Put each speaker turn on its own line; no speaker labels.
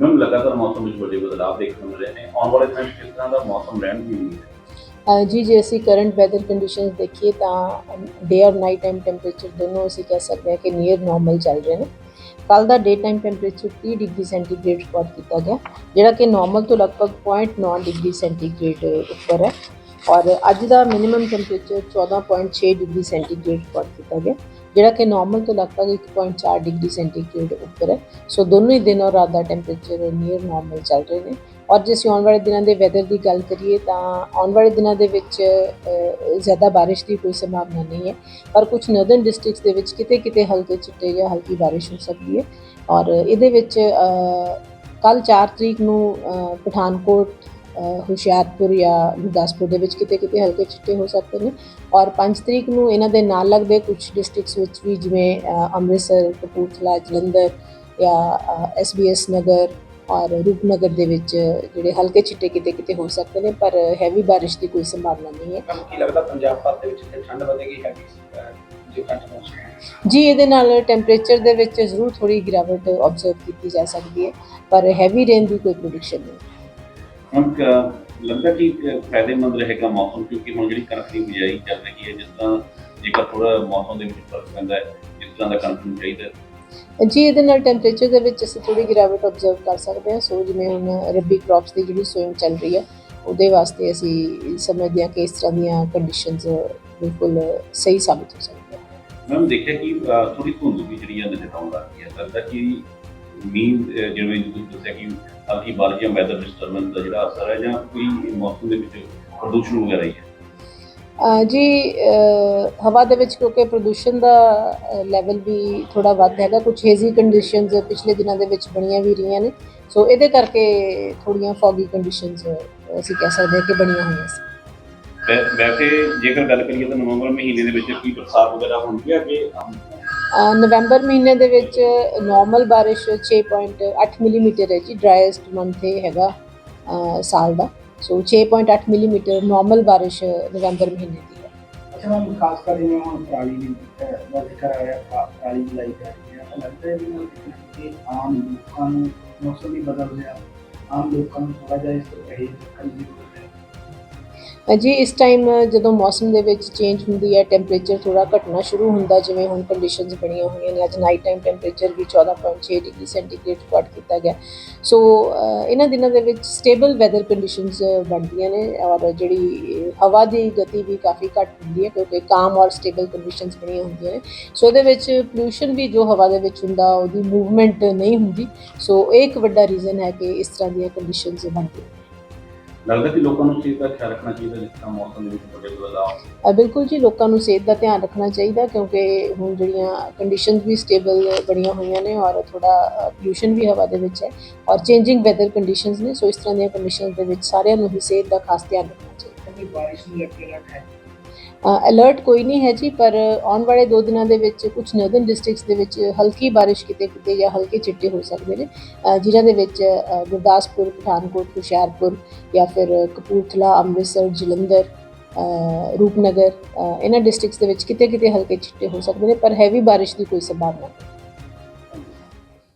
Ma'am ਲਗਾਤਾਰ ਮੌਸਮ ਵਿੱਚ ਵੱਡੇ ਬਦਲਾਅ ਦੇਖਣ ਨੂੰ ਰਹੇ ਨੇ। ਆਉਣ ਵਾਲੇ ਸਮੇਂ 'ਚ ਕਿਸ ਤਰ੍ਹਾਂ ਦਾ ਮੌਸਮ ਰਹਿਣ ਦੀ ਉਮੀਦ ਹੈ?
ਜੀ, ਜੇ ਅਸੀਂ ਕਰੰਟ ਵੈਦਰ ਕੰਡੀਸ਼ਨਸ ਦੇਖੀਏ ਤਾਂ ਡੇ ਔਰ ਨਾਈਟ ਟਾਈਮ ਟੈਂਪਰੇਚਰ ਦੋਨੋਂ ਅਸੀਂ ਕਹਿ ਸਕਦੇ ਹਾਂ ਕਿ ਨੀਅਰ ਨਾਰਮਲ ਚੱਲ ਰਹੇ ਨੇ। ਕੱਲ ਦਾ day time temperature 30 degree centigrade record ਕੀਤਾ ਗਿਆ, ਜਿਹੜਾ ਕਿ ਨਾਰਮਲ ਤੋਂ ਲਗਭਗ 0.9 ਡਿਗਰੀ ਸੈਂਟੀਗ੍ਰੇਡ ਉੱਪਰ ਹੈ। ਔਰ ਅੱਜ ਦਾ minimum temperature 14.6 degree centigrade record ਕੀਤਾ ਗਿਆ। ਜਿਹੜਾ ਕਿ ਨਾਰਮਲ ਤੋਂ ਲਗਭਗ 1.4 ਡਿਗਰੀ ਸੈਂਟੀਗ੍ਰੇਡ ਉੱਪਰ ਹੈ। ਸੋ ਦੋਨੋਂ ਹੀ ਦਿਨ ਔਰ ਰਾਤ ਦਾ ਟੈਂਪਰੇਚਰ ਨੀਅਰ ਨਾਰਮਲ ਚੱਲ ਰਹੇ ਨੇ। ਔਰ ਜੇ ਅਸੀਂ ਆਉਣ ਵਾਲੇ ਦਿਨਾਂ ਦੇ ਵੈਦਰ ਦੀ ਗੱਲ ਕਰੀਏ ਤਾਂ ਆਉਣ ਵਾਲੇ ਦਿਨਾਂ ਦੇ ਵਿੱਚ ਜ਼ਿਆਦਾ ਬਾਰਿਸ਼ ਦੀ ਕੋਈ ਸੰਭਾਵਨਾ ਨਹੀਂ ਹੈ। ਪਰ ਕੁਝ ਨਰਦਰਨ ਡਿਸਟ੍ਰਿਕਟਸ ਦੇ ਵਿੱਚ ਕਿਤੇ ਕਿਤੇ ਹਲਕੇ ਚਿੱਟੇ ਜਾਂ ਹਲਕੀ ਬਾਰਿਸ਼ ਹੋ ਸਕਦੀ ਹੈ। ਔਰ ਇਹਦੇ ਵਿੱਚ ਕੱਲ 4 ਤਰੀਕ ਨੂੰ ਪਠਾਨਕੋਟ ਹੁਸ਼ਿਆਰਪੁਰ ਜਾਂ ਗੁਰਦਾਸਪੁਰ ਦੇ ਵਿੱਚ ਕਿਤੇ ਕਿਤੇ ਹਲਕੇ ਚਿੱਟੇ ਹੋ ਸਕਦੇ ਨੇ। ਔਰ 5 ਤਰੀਕ ਨੂੰ ਇਹਨਾਂ ਦੇ ਨਾਲ ਲੱਗਦੇ ਕੁਝ ਡਿਸਟ੍ਰਿਕਟਸ ਵਿੱਚ ਵੀ ਜਿਵੇਂ ਅੰਮ੍ਰਿਤਸਰ ਕਪੂਰਥਲਾ ਜਲੰਧਰ ਜਾਂ ਐਸਬੀਐਸ ਨਗਰ ਔਰ ਰੂਪਨਗਰ ਦੇ ਵਿੱਚ ਜਿਹੜੇ ਹਲਕੇ ਛਿੱਟੇ ਕਿਤੇ ਕਿਤੇ ਹੋ ਸਕਦੇ ਨੇ ਪਰ ਹੈਵੀ ਬਾਰਿਸ਼ ਦੀ ਕੋਈ ਸੰਭਾਵਨਾ ਨਹੀਂ ਹੈ।
ਕੀ ਲੱਗਦਾ ਪੰਜਾਬ ਭਰ ਦੇ ਵਿੱਚ ਇੱਥੇ ਠੰਡ ਵਧੇਗੀ ਕੰਟੀਨਿਊਸ
ਜੀ ਇਹਦੇ ਨਾਲ ਟੈਂਪਰੇਚਰ ਦੇ ਵਿੱਚ ਜ਼ਰੂਰ ਥੋੜੀ ਗਿਰਾਵਟ ਆਬਜ਼ਰਵ ਕੀਤੀ ਜਾ ਸਕਦੀ ਹੈ ਪਰ ਹੈਵੀ ਰੇਨ ਦੀ ਕੋਈ ਪ੍ਰੈਡਿਕਸ਼ਨ ਨਹੀਂ।
ਹੁਣ ਲੱਗਦਾ ਕਿ ਫਾਇਦੇਮੰਦ ਰਹੇਗਾ ਮੌਸਮ ਕਿਉਂਕਿ ਹੁਣ ਜਿਹੜੀ ਕਣਕ ਦੀ ਬਿਜਾਈ ਚੱਲ ਰਹੀ ਹੈ ਜਿਸ ਤਰ੍ਹਾਂ ਜੇਕਰ ਥੋੜਾ ਮੌਸਮ ਦੇ ਵਿੱਚ ਫ਼ਰਕ ਪੈਂਦਾ ਹੈ ਜਿਸ ਤਰ੍ਹਾਂ ਦਾ ਕਣਕ ਨੂੰ ਚਾਹੀਦਾ ਹੈ।
ਜੀ ਇਹਦੇ ਨਾਲ ਟੈਂਪਰੇਚਰ ਦੇ ਵਿੱਚ ਅਸੀਂ ਥੋੜੀ ਗਿਰਾਵਟ ਆਬਜ਼ਰਵ ਕਰ ਸਕਦੇ ਹਾਂ। ਸੋ ਜਿਵੇਂ ਹੁਣ ਰੱਬੀ ਕ੍ਰੌਪਸ ਦੀ ਜਿਹੜੀ ਸੋਇੰਗ ਚੱਲ ਰਹੀ ਹੈ ਉਹਦੇ ਵਾਸਤੇ ਅਸੀਂ ਸਮਝਦੇ ਹਾਂ ਕਿ ਇਸ ਤਰ੍ਹਾਂ ਦੀਆਂ ਕੰਡੀਸ਼ਨਸ ਬਿਲਕੁਲ ਸਹੀ ਸਾਬਿਤ ਹੋ ਸਕਦੀਆਂ
ਮੈਮ ਦੇਖਿਆ ਕਿ ਥੋੜੀ ਧੁੰਦ ਵੀ ਜਿਹੜੀ ਹੈ ਨਜ਼ਰ ਆਉਣ ਲੱਗ ਹੈ। ਲੱਗਦਾ ਕਿ ਮੀਂਹ ਜਿਵੇਂ ਤੁਸੀਂ ਦੱਸਿਆ ਕਿ ਹਲਕੀ ਬਾਰਿਸ਼ ਜਾਂ ਵੈਦਰ ਡਿਸਟਰਬੈਂਸ ਦਾ ਜਿਹੜਾ ਅਸਰ ਹੈ ਜਾਂ ਕੋਈ ਮੌਸਮ ਦੇ ਵਿੱਚ ਪ੍ਰਦੂਸ਼ਣ ਵਗੈਰਾ ਹੀ ਹੈ?
ਜੀ ਹਵਾ ਦੇ ਵਿੱਚ ਕਿਉਂਕਿ ਪ੍ਰਦੂਸ਼ਣ ਦਾ ਲੈਵਲ ਵੀ ਥੋੜਾ ਵੱਧ ਹੈਗਾ ਕੁਝ ਹੇਜ਼ੀ ਕੰਡੀਸ਼ਨਸ ਪਿਛਲੇ ਦਿਨਾਂ ਦੇ ਵਿੱਚ ਬਣੀਆਂ ਵੀ ਰਹੀਆਂ ਨੇ। ਸੋ ਇਹਦੇ ਕਰਕੇ ਥੋੜੀਆਂ ਫੌਗੀ ਕੰਡੀਸ਼ਨਸ ਅਸੀਂ ਕਹਿ ਸਕਦੇ ਹਾਂ ਕਿ ਬਣੀਆਂ ਹੋਈਆਂ ਸੀ।
ਵੈਸੇ ਜੇਕਰ ਗੱਲ ਕਰੀਏ ਤਾਂ ਨਵੰਬਰ ਮਹੀਨੇ ਦੇ ਵਿੱਚ ਕੀ ਬਰਸਾਤ ਵਗੈਰਾ ਹੁੰਦੀ ਹੈ ਕਿ
ਨਵੰਬਰ ਮਹੀਨੇ ਦੇ ਵਿੱਚ ਨਾਰਮਲ ਬਾਰਿਸ਼ 6.8 ਮਿਲੀਮੀਟਰ ਹੈ ਜੀ ਡਰਾਈਐਸਟ ਮੰਥ ਇਹ ਹੈਗਾ ਸਾਲ ਦਾ। ਸੋ 6.8 ਮਿਲੀਮੀਟਰ ਨਾਰਮਲ ਬਾਰਿਸ਼ ਨਵੰਬਰ ਮਹੀਨੇ ਦੀ ਹੈ।
ਅੱਛਾ ਮੈਂ ਖਾਸ ਕਰ ਜਿਵੇਂ ਹੁਣ ਪਰਾਲੀ ਦੀ ਅਹ, ਦਾ ਪਰਾਲੀ ਦੀ ਲਾਈ ਜਾ ਰਹੀ ਲੱਗਦਾ ਹੈ ਕਿ ਆਮ ਲੋਕਾਂ ਨੂੰ ਮੌਸਮ ਵੀ ਬਦਲ ਰਿਹਾ। ਆਮ ਲੋਕਾਂ ਨੂੰ ਥੋੜਾ ਜਿਹਾ ਇਸ ਤੋਂ ਪਰਹੇਜ਼ ਕਰਨ ਦੀ
ਜੀ, ਇਸ ਟਾਈਮ ਜਦੋਂ ਮੌਸਮ ਦੇ ਵਿੱਚ ਚੇਂਜ ਹੁੰਦੀ ਹੈ ਟੈਂਪਰੇਚਰ ਥੋੜਾ ਘਟਣਾ ਸ਼ੁਰੂ ਹੁੰਦਾ, ਜਿਵੇਂ ਹੁਣ ਕੰਡੀਸ਼ਨਸ ਬਣੀਆਂ ਹੋਈਆਂ ਨੇ, ਅੱਜ ਨਾਈਟ ਟਾਈਮ ਟੈਂਪਰੇਚਰ ਵੀ 14.6 ਡਿਗਰੀ ਸੈਂਟੀਗ੍ਰੇਡ ਰਿਕਾਰਡ ਕੀਤਾ ਗਿਆ। ਸੋ ਇਹਨਾਂ ਦਿਨਾਂ ਦੇ ਵਿੱਚ ਸਟੇਬਲ ਵੈਦਰ ਕੰਡੀਸ਼ਨਸ ਬਣਦੀਆਂ ਨੇ ਔਰ ਜਿਹੜੀ ਹਵਾ ਦੀ ਗਤੀ ਵੀ ਕਾਫੀ ਘੱਟ ਹੁੰਦੀ ਹੈ, ਕਿਉਂਕਿ ਕਾਮ ਔਰ ਸਟੇਬਲ ਕੰਡੀਸ਼ਨਸ ਬਣੀਆਂ ਹੁੰਦੀਆਂ ਨੇ। ਸੋ ਇਹਦੇ ਵਿੱਚ ਪੋਲੂਸ਼ਨ ਵੀ ਜੋ ਹਵਾ ਦੇ ਵਿੱਚ ਹੁੰਦਾ, ਉਹਦੀ ਮੂਵਮੈਂਟ ਨਹੀਂ ਹੁੰਦੀ। ਸੋ ਇਹ ਇੱਕ ਵੱਡਾ ਰੀਜ਼ਨ ਹੈ ਕਿ ਇਸ ਤਰ੍ਹਾਂ ਦੀਆਂ ਕੰਡੀਸ਼ਨਸ ਬਣਦੀਆਂ
ਲੱਗਦਾ ਕਿ ਲੋਕਾਂ ਨੂੰ ਚੀਜ਼ ਦਾ ਖਿਆਲ ਰੱਖਣਾ ਚਾਹੀਦਾ ਜਿਸ ਤਰ੍ਹਾਂ ਮੌਸਮ ਦੇ ਵਿੱਚ ਵੱਡੇ ਬਦਲਾਅ
ਅ, ਬਿਲਕੁਲ ਜੀ ਲੋਕਾਂ ਨੂੰ ਸਿਹਤ ਦਾ ਧਿਆਨ ਰੱਖਣਾ ਚਾਹੀਦਾ ਕਿਉਂਕਿ ਹੁਣ ਜਿਹੜੀਆਂ ਕੰਡੀਸ਼ਨਸ ਵੀ ਸਟੇਬਲ ਬਣੀਆਂ ਹੋਈਆਂ ਨੇ ਔਰ ਥੋੜਾ ਪੋਲੂਸ਼ਨ ਵੀ ਹਵਾ ਦੇ ਵਿੱਚ ਹੈ ਔਰ ਚੇਂਜਿੰਗ ਵੈਦਰ ਕੰਡੀਸ਼ਨਸ ਨੇ ਸੋ ਇਸ ਤਰ੍ਹਾਂ ਦੀਆਂ ਕੰਡੀਸ਼ਨਸ ਦੇ ਵਿੱਚ ਸਾਰਿਆਂ ਨੂੰ ਹੀ ਸਿਹਤ ਦਾ ਖਾਸ ਧਿਆਨ ਰੱਖਣਾ ਚਾਹੀਦਾ।
ਕਿਉਂਕਿ ਬਾਰਿਸ਼ ਨੂੰ ਲੈ ਕੇ ਰੱਖ ਹੈ
ਅਲਰਟ ਕੋਈ ਨਹੀਂ ਹੈ ਜੀ, ਪਰ ਆਉਣ ਵਾਲੇ 2 ਦਿਨਾਂ ਦੇ ਵਿੱਚ ਕੁਝ ਨਰਦਰਨ ਡਿਸਟ੍ਰਿਕਟਸ ਦੇ ਵਿੱਚ ਹਲਕੀ ਬਾਰਿਸ਼ ਕਿਤੇ ਕਿਤੇ ਜਾਂ ਹਲਕੇ ਚਿੱਟੇ ਹੋ ਸਕਦੇ ਨੇ। ਜਿਨ੍ਹਾਂ ਦੇ ਵਿੱਚ ਗੁਰਦਾਸਪੁਰ, ਪਠਾਨਕੋਟ, ਹੁਸ਼ਿਆਰਪੁਰ ਜਾਂ ਫਿਰ ਕਪੂਰਥਲਾ, ਅੰਮ੍ਰਿਤਸਰ, ਜਲੰਧਰ ਰੂਪਨਗਰ ਇਹਨਾਂ ਡਿਸਟ੍ਰਿਕਟਸ ਦੇ ਵਿੱਚ ਕਿਤੇ ਕਿਤੇ ਹਲਕੇ ਚਿੱਟੇ ਹੋ ਸਕਦੇ ਨੇ, ਪਰ ਹੈਵੀ ਬਾਰਿਸ਼ ਦੀ ਕੋਈ ਸੰਭਾਵਨਾ ਨਹੀਂ।